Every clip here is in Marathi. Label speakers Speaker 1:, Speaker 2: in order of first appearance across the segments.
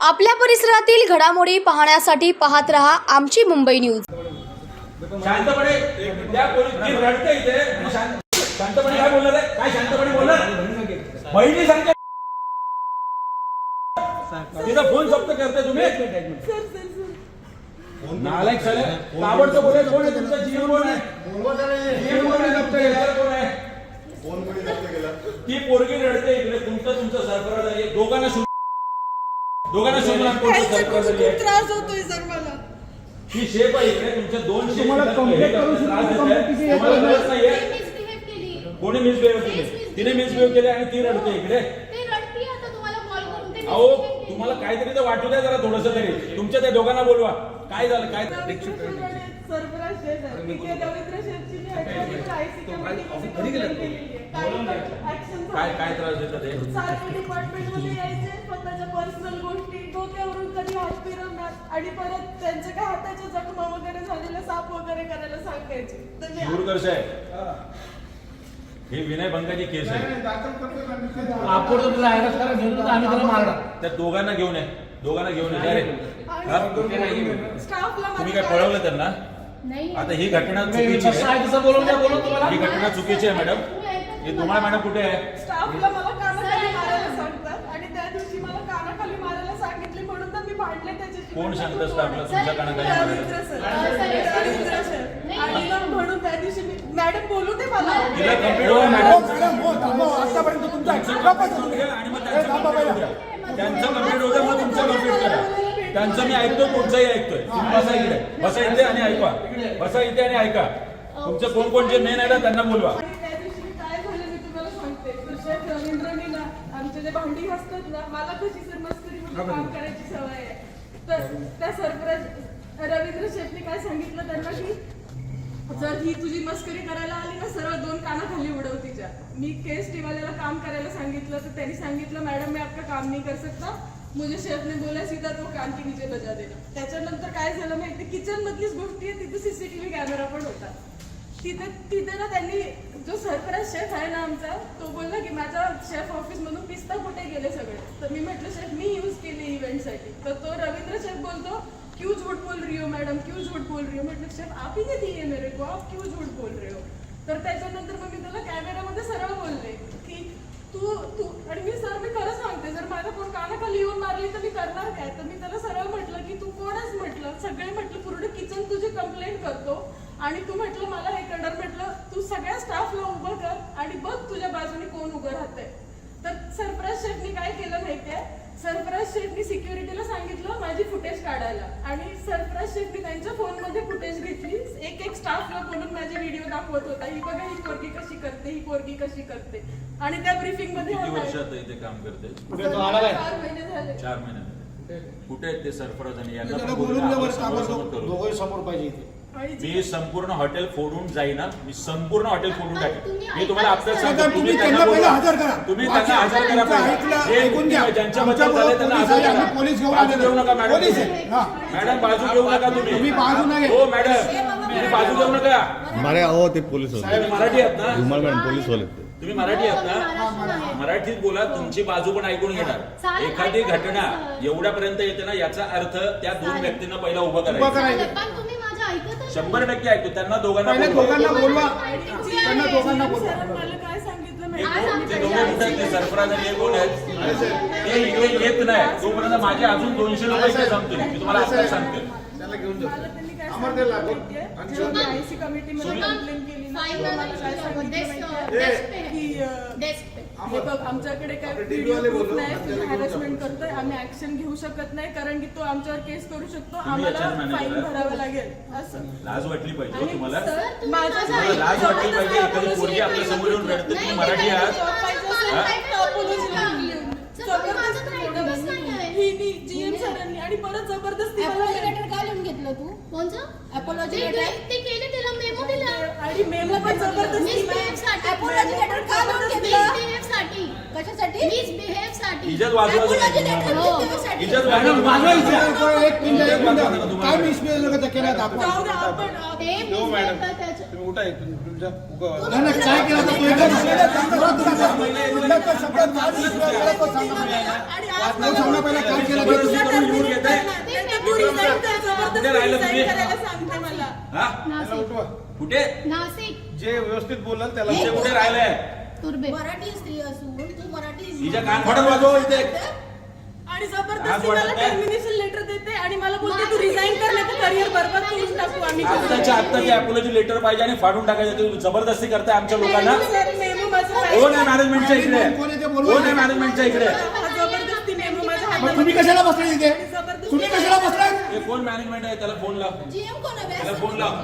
Speaker 1: आपल्या परिसरातील घडामोडी पाहण्यासाठी पाहत रहा आमची मुंबई न्यूज.
Speaker 2: शांतपणे शांतपणे काय बोलणार आहे? काय शांतपणे बोलणार? बहिणी सांगते. तिचा फोन जप्त करते तुम्ही. नालायक साले ताबडतोब बोले कोण आहे तुमचा? जीव कोण आहे? जीव कोण आहे? जप्त केल्यावर कोण आहे? ती पोरगी रडते इकडे तुमचं तुमचं सरफराज आहे. दोघांना शोध दोघांना शोधून कोणतं सरफराज आहे?
Speaker 3: त्रास होतोय सर मला
Speaker 2: ही शेप आहे इकडे तुमच्या दोन शेप
Speaker 4: तुम्हाला complaint करू
Speaker 2: त्रास आहे. तुम्हाला नाहीये?
Speaker 5: मिसबिहेव केली.
Speaker 2: कोणी मिसबिहेव केले? तिने मिसबिहेव केले आणि ती रडते इकडे.
Speaker 5: ते रडती आता तुम्हाला कॉल करून ते
Speaker 2: अहो
Speaker 5: misbehave केली.
Speaker 2: तुम्हाला काहीतरी तर वाटू द्या जरा थोडस तरी. तुमच्या त्या दोघांना बोलवा. काय झालं? काय
Speaker 3: आहे. आहे.
Speaker 2: काय काय त्रास देतात ते?
Speaker 3: सारखे डिपार्टमेंटमध्ये यायचे स्वतःच्या पर्सनल गोष्टी डोक्यावरून कधी हात फिरवणार? आणि परत त्यांच्या काय हाताच्या जखमा वगैरे झालेल्या वगैरे करायला सांगायचे.
Speaker 2: साहेब. ही. केस आहे
Speaker 4: आपण जर तुला घेऊन तर आम्ही त्याला मारणार.
Speaker 2: त्या दोघांना घेऊन ये. दोघांना घेऊन ये. अरे हा? तुम्ही काय पळवलं त्यांना?
Speaker 5: नाही.
Speaker 2: आता ही घटना
Speaker 4: तुम्ही
Speaker 2: चुकीची आहे. ही घटना चुकीची आहे मॅडम ही तुम्हाला मॅडम कुठे आहे?
Speaker 3: स्टाफला मला कानाखाली मारायला सांगतात आणि त्या दिवशी मला कानाखाली मारायला सांगितले म्हणून तर मी भांडले त्याच्याशी.
Speaker 2: कोण सांगतं स्टाफला? तुमच्या कानाखाली
Speaker 3: रवींद्र
Speaker 2: मारायला?
Speaker 3: सर. रवींद्र सर. आणि मग म्हणून त्या दिवशी मी मॅडम बोलू दे मला.
Speaker 2: तिला कंप्लीट हो
Speaker 4: हो,
Speaker 2: मॅडम
Speaker 4: मॅडम, हो, थांबा. आतापर्यंत तुमचं तुम्ही.
Speaker 2: आणि मग त्यांचं
Speaker 4: पहिला.
Speaker 2: होऊ द्या. त्यांचं कंप्लीट होतं मग तुमचं कंप्लीट करा त्यांचं मी ऐकतो तुमचंही ऐकतोय. तुम्ही बसा इकडे. बसा इथे आणि ऐका. बसा इथे आणि ऐका. तुमचं कोण कोण जे मेन आहे ना त्यांना बोलवा.
Speaker 3: आमचे जे भांडी असतात ना मला कशी सर मस्करीमध्ये काम करायची सवय आहे. तर त्या रवींद्र काय सांगितलं त्यांना की जर ही तुझी मस्करी करायला आली ना सरळ दोन कानाखाली उडव तिच्या. मी केस टीवाल्याला काम करायला सांगितलं तर त्यांनी सांगितलं मॅडम मैं आपका काम नहीं कर सकता मुझे शेफ ने बोला सीधा तो कान के नीचे बजा देना. त्याच्यानंतर काय झालं माहिती किचन मधलीच गोष्टी आहे तिथे सीसीटीव्ही कॅमेरा पण होता. तिथे तिथे ना त्यांनी जो सरप्राईज शेफ आहे ना आमचा तो बोलला की माझ्या शेफ ऑफिस मधून पिस्ता कुठे गेले सगळे? तर मी म्हटलं शेफ मी यूज केले इव्हेंटसाठी तर तो रवींद्र शेफ बोलतो क्यू झूठ बोल रही हो मॅडम क्यू झूठ बोल रही हो. म्हटलं शेफ आप ही ने दिए मेरे को आप क्यू झूठ बोल रहे हो? तर त्याच्यानंतर मग मी त्याला कॅमेरामध्ये सरळ बोलले. तू तू आणि मी सर मी खरं सांगते जर माझा कोण कानाखाली येऊन मारली तर मी करणार काय? तर मी त्याला सरळ म्हटलं की तू कोणच म्हटलं? सगळे म्हटलं पूर्ण किचन तुझी कंप्लेंट करतो. आणि तू म्हटलं मला हे करणार म्हटलं तू सगळ्या स्टाफला उभं कर आणि बघ तुझ्या बाजूने कोण उभं राहतंय. तर सरप्राईज शेफनी काय केलं माहितीये सरप्राईज शेफनी सिक्युरिटीला सांगितलं माझी फुटेज काढायला. आणि सरप्राईज शेफनी त्यांच्या फोनमध्ये फुटेज घेतली. एक एक स्टाफला बोलून माझे दाखवत होता ही बघा ही पोरगी कशी करते ही पोरगी कशी करते आणि त्या ब्रीफिंगमध्ये
Speaker 2: किती
Speaker 3: हा
Speaker 2: इथे काम करते
Speaker 4: कुठे तो आला काय
Speaker 3: चार महिने झाले
Speaker 2: चार महिन्यात कुठे आहेत ते सरफराज आणि यांना पण
Speaker 4: बोलून बरं.
Speaker 2: करू.
Speaker 4: समोर पाहिजे इथे
Speaker 2: मी संपूर्ण हॉटेल फोडून जाईना मी संपूर्ण हॉटेल फोडून टाकेन मी तुम्हाला
Speaker 5: ना,
Speaker 2: सांगतो तुम्ही त्यांना
Speaker 4: पहिला. हजर करा.
Speaker 2: तुम्ही त्यांना हजर करा पहिला.
Speaker 4: ऐकून घ्या.
Speaker 2: ज्यांच्याबद्दल झालं त्यांना
Speaker 4: पोलीस
Speaker 2: हजर करा.
Speaker 4: आम्ही पोलीस घेऊन.
Speaker 2: घेऊ नका मॅडम.
Speaker 4: हा.
Speaker 2: मॅडम बाजू घेऊ नका तुम्ही
Speaker 4: तुम्ही बाजू घेऊ.
Speaker 2: हो मॅडम
Speaker 6: मारे अहो ते पोलीस होते
Speaker 2: मराठी आहात ना?
Speaker 6: धुमाळ मॅडम पोलीस वाले ते.
Speaker 2: तुम्ही मराठी आहात ना. मराठीत बोला तुमची बाजू पण ऐकून घेणार. एखादी
Speaker 5: ऐका.
Speaker 2: घटना एवढ्यापर्यंत येते ना याचा अर्थ त्या दोन. व्यक्तींना पहिला उभं करायचं.
Speaker 4: करायचं.
Speaker 5: पण तुम्ही माझं ऐकतच
Speaker 2: शंभर टक्के ऐकतो त्यांना दोघांना
Speaker 4: पहिले
Speaker 2: बोलवा.
Speaker 4: दोघांना बोलवा. त्यांना दोघांना बोलवा.
Speaker 3: सर मला काय सांगितलं माहिती
Speaker 2: कोण- ते दोघे कुठे आहेत? ते सरफराज आणि हे कोण आहेत? ते इकडे येत नाही. तोपर्यंत माझे अजून दोनशे रुपये इथे संपतील मी तुम्हाला आता सांगते
Speaker 4: घेऊन
Speaker 3: त्यांनी काय
Speaker 4: अमर तेल लागू.
Speaker 3: सांगितलं जेव्हा मी आयसी कमिटीमध्ये कंप्लेंट केली ना तेव्हा मला काय सांगितलं माहितीये? की? अं, हे बघ आमच्याकडे काय व्हिडिओ प्रूफ नाही तुम्ही हॅरेसमेंट करतोय आम्ही ऍक्शन घेऊ शकत नाही कारण की तो आमच्यावर केस करू शकतो आम्हाला
Speaker 2: manager
Speaker 3: फाईन? भरावं लागेल असं.
Speaker 2: लाज वाटली पाहिजे हो
Speaker 3: आणि
Speaker 2: तुम्हाला?
Speaker 3: सर, माझं
Speaker 2: तुम्हाला लाज वाटली पाहिजे एखादी पोरगी आपल्यासमोर येऊन रडते तुम्ही मराठी आहात.
Speaker 5: का लिहून घेतलं तू कोणचं
Speaker 3: Apology
Speaker 5: ते-
Speaker 3: letter?
Speaker 5: ते केले त्याला मेमो दिला
Speaker 3: आणि मेमो पण जबरदस्ती
Speaker 5: Misbehave साठी.
Speaker 3: Apology letter का लिहून घेतलं?
Speaker 5: Misbehave साठी
Speaker 3: कशासाठी
Speaker 5: Misbehave साठी
Speaker 2: इज्जत वाजवा
Speaker 3: Apology letter
Speaker 2: तुम्ही.
Speaker 5: हो.
Speaker 3: घेतल्यासाठी.
Speaker 2: इज्जत
Speaker 4: मॅडम
Speaker 2: वाजवा
Speaker 4: माझा विचार एक मिनिट एक
Speaker 2: तुम्हाला.
Speaker 4: मिनिट काय मिसबिहेव केला
Speaker 3: जाऊ
Speaker 4: आपण
Speaker 3: दे आपण
Speaker 5: ते misbehave का त्याचं-
Speaker 7: खोटा आहे तुमच्या उगा-
Speaker 4: नाही, नाही, काय केलं तर तू एका
Speaker 3: आणि आज मला
Speaker 4: सांगा पहिला काय केलं ते
Speaker 3: पुढच्या
Speaker 2: तुम्ही कुठे राहिलं
Speaker 3: resign
Speaker 2: तुम्ही?
Speaker 3: करायला सांगते मला.
Speaker 2: हा?
Speaker 7: त्याला
Speaker 5: नाशिक
Speaker 7: उठवा.
Speaker 2: कुठे?
Speaker 5: नाशिक.
Speaker 7: जे व्यवस्थित बोलाल त्याला
Speaker 2: तुमचे कुठे राहिलंय?
Speaker 5: तुर्बे
Speaker 8: मराठी स्त्री असून तू मराठी
Speaker 2: तिच्या कान फाडून वाजव इथे.
Speaker 3: आणि
Speaker 2: आज
Speaker 3: जबरदस्ती मला? टर्मिनेशन लेटर देते आणि मला बोलते तू रिझाईन कर नाही तर करिअर बरबाद करून टाकू आम्ही
Speaker 2: आत्ताच्या आत्ता ते अपोलॉजी लेटर पाहिजे आणि फाडून टाकायचं तुम्ही जबरदस्ती करताय आमच्या लोकांना?
Speaker 3: सर, मेमो माझा
Speaker 2: कोण आहे मॅनेजमेंटच्या इकडे?
Speaker 4: कोण आहे
Speaker 2: मॅनेजमेंटच्या इकडे?
Speaker 3: हा जबरदस्ती मेमो हातात
Speaker 4: तुम्ही कशाला बसले इथे? तुम्ही कशाला बसलाय?
Speaker 2: हे कोण मॅनेजमेंट आहे? त्याला फोन लाव. त्याला फोन लाव.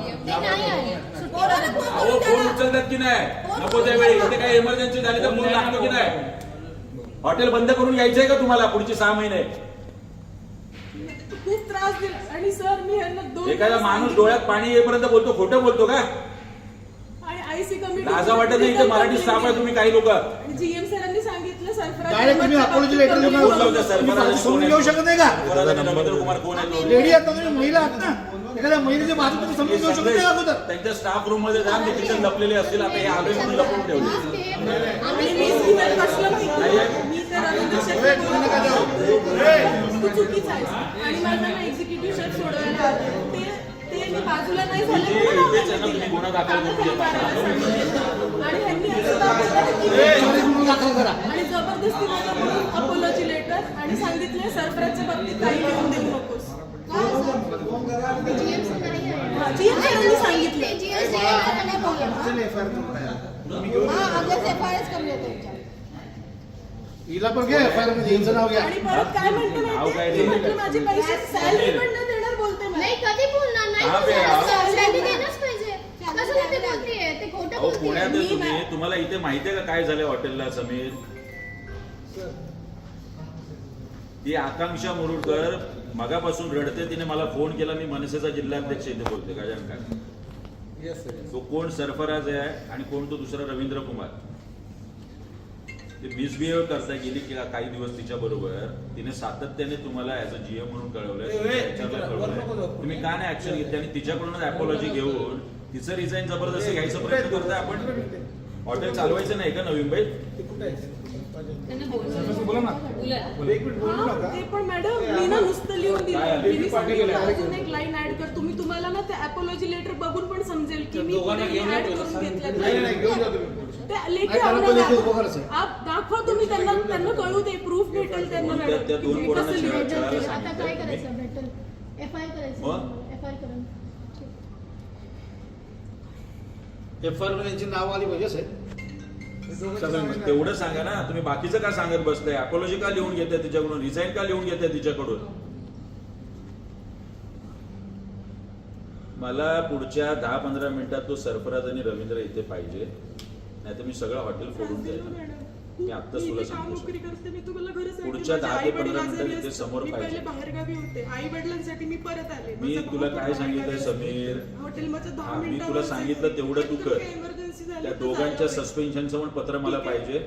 Speaker 8: फोन
Speaker 2: अहो? उचलतात की नाही? नको त्यावेळी इथे काही इमर्जन्सी झाली तर फोन लागतो की नाही? हॉटेल बंद करून यायचंय का तुम्हाला पुढचे सहा महिने?
Speaker 3: खूप त्रास दिला. आणि सर मी ह्यांना दोन
Speaker 2: एखादा माणूस. डोळ्यात पाणी येईपर्यंत बोलतो खोटं बोलतो का?
Speaker 3: आणि आयसी कमिटी
Speaker 2: लाजा वाटत नाही इथे मराठी स्टाफ आहे तुम्ही काही लोक.
Speaker 3: जीएम सरांनी
Speaker 4: डायरेक्ट तुम्ही अपॉलॉजी लेटर समजून घेऊ शकत नाही का?
Speaker 2: आहे
Speaker 4: लेडी आहात तुम्ही महिला आहात ना. एखाद्या महिलेची बाजू तुम्ही समजून घेऊ शकत नाही का अगोदर?
Speaker 2: त्यांच्या स्टाफ रूममध्ये जा तिथे लपलेले असतील. आता हे आलोय म्हणून लपवून ठेवले.
Speaker 3: मी मी मी चुकीचा आहेस आणि माझा एक्झिक्युटिव्ह शेफ सोडवायला मी बाजूला नाही झाले म्हणून दिलं.
Speaker 2: गुन्हा दाखल करून.
Speaker 3: आणि ह्यांनी असं दाखवलं की आणि जबरदस्ती अपॉलॉजी लेटर आणि सांगितले सरफराजच्या बाबतीत काही लिहून देऊ नकोस.
Speaker 5: GM चं नाही आहे
Speaker 3: जीएम सरांनी सांगितलं
Speaker 4: हिला पण घ्या एफ आय आरमध्ये यांचं नाव घ्या.
Speaker 3: आणि परत काय म्हणते माहितीये?
Speaker 2: ते?
Speaker 3: म्हटलं माझे पैसे सॅलरी पण नाही देणार बोलते मला.
Speaker 5: नाही कधी बोलणार नाही?
Speaker 2: बे, हा.
Speaker 5: सॅलरी देणंच पाहिजे. कसं नाही ते बोलतेय ते खोटं
Speaker 2: अहो पुण्यात आहे तुम्ही. तुम्हाला इथे माहितीये का काय झालंय हॉटेलला समीर? ती आकांक्षा मुरुडकर मगापासून रडते तिने मला फोन केला मी मनसेचा जिल्हाध्यक्ष इथे बोलते गजानन
Speaker 7: sir.
Speaker 2: तो कोण सरफराज आहे आणि कोण तो दुसरा रवींद्र कुमार? ते मिसबिहेव करता गेली की काही दिवस तिच्या बरोबर. तिने सातत्याने तुम्हाला ऍज अ जीएम म्हणून कळवलंय. तुम्ही का नाही ऍक्शन घेतली आणि तिच्याकडूनच अपोलॉजी घेऊन तिचं रिझाईन जबरदस्ती घ्यायचा प्रयत्न करताय आपण? हॉटेल चालवायचं नाही का नवीन बाई?
Speaker 7: ते कुठे आहे?
Speaker 4: बोला ना.
Speaker 7: एक मिनिट बोलू
Speaker 3: हा,
Speaker 7: नका
Speaker 3: ते पण मॅडम मी ना नुसतं लिहून? दिलं. अजून एक लाईन ऍड कर. तुम्ही तुम्हाला ना ते अपॉलॉजी लेटर बघून पण समजेल की मी ऍड करून घेतलं.
Speaker 7: तुम्ही.
Speaker 3: ते लेखी. आप दाखवा तुम्ही त्यांना त्यांना कळू दे प्रूफ भेटेल त्यांना मॅडम.
Speaker 2: त्या दोन पोरांना शिवाय
Speaker 5: आता काय करायचं? भेटेल. एफ आय करायचं? एफ आय करून.
Speaker 4: एफ आय यांची नाव आली पाहिजे साहेब.
Speaker 2: तेवढं सांगा ना. तुम्ही बाकीचं का सांगत बसताय? अपोलॉजी का लिहून घेताय तिच्याकडून? रिझाईन का लिहून घेताय तिच्याकडून? मला पुढच्या दहा पंधरा मिनिटात तो सरफराज आणि रवींद्र इथे पाहिजे. नाही तर मी सगळं हॉटेल फोडून
Speaker 3: मॅडम.
Speaker 2: मी आत्ताच तुला सांगतो. पुढच्या दहा ते पंधरा मिनिटात
Speaker 3: आजारी
Speaker 2: इथे. समोर पाहिजे.
Speaker 3: पहिले बाहेरगावी होते. आई वडिलांसाठी मी परत आले.
Speaker 2: मी तुला काय
Speaker 3: बाहेरगावी
Speaker 2: समीर? मी तुला सांगितलं. तेवढं तू कर. त्या दोघांच्या सस्पेन्शनचं पण पत्र मला. पाहिजे.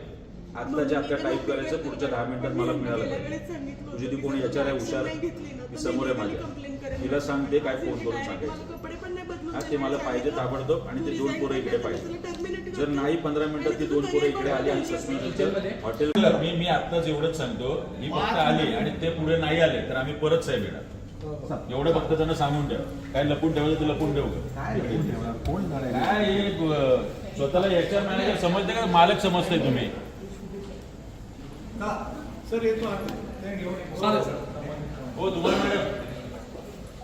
Speaker 2: आत्ता टाईप करायचं पुढच्या दहा मिनिटात मला मिळालं पाहिजे. तुझी ती कोणी याच्यावर आहे हुशार ती समोर आहे माझ्या. तिला सांगते काय फोन करून सांगायचं हा ते मला पाहिजे ताबडतोब आणि ते दोन पोरं इकडे पाहिजे. जर नाही पंधरा मिनिटात ती दोन पोरं इकडे आली आणि हॉटेल मी मी आत्ताच एवढंच सांगतो. ही फक्त आली आणि ते पुढे नाही आले तर आम्ही परत साहेब येणार. एवढं फक्त त्यांना सांगून ठेव. काय लपून ठेवायचं ते लपून ठेव काय स्वतःला याच्या मॅनेजर समजते का? मालक समजते तुम्ही.
Speaker 7: सर येतो.
Speaker 2: हो तुम्हाला मॅडम